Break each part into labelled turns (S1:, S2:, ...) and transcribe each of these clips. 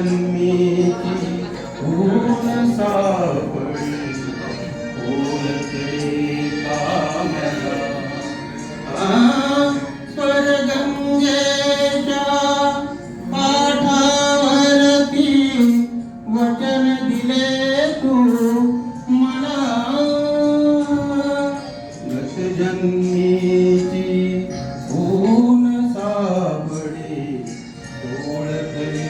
S1: જન્મેથી ભૂલ સાંભળી ભૂલ પામેલા સ્વર્ગમ જેતા પાઠાવરતી વચન દિલે તું મના ગત જન્મેથી ભૂલ સાંભળી ભૂલ કરી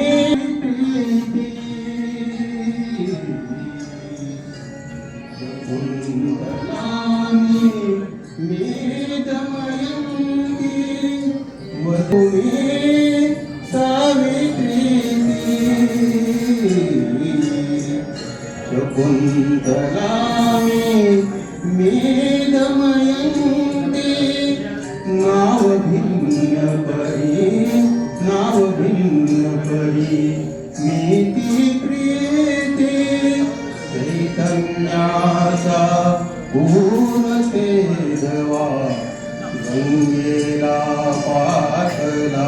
S1: कुन्तलामि मेदमयन्ते नावभिन्नपरि नावभिन्नपरि मेति प्रीते चैतन्यासा पूर्णते देवा गङ्गेला पाठला.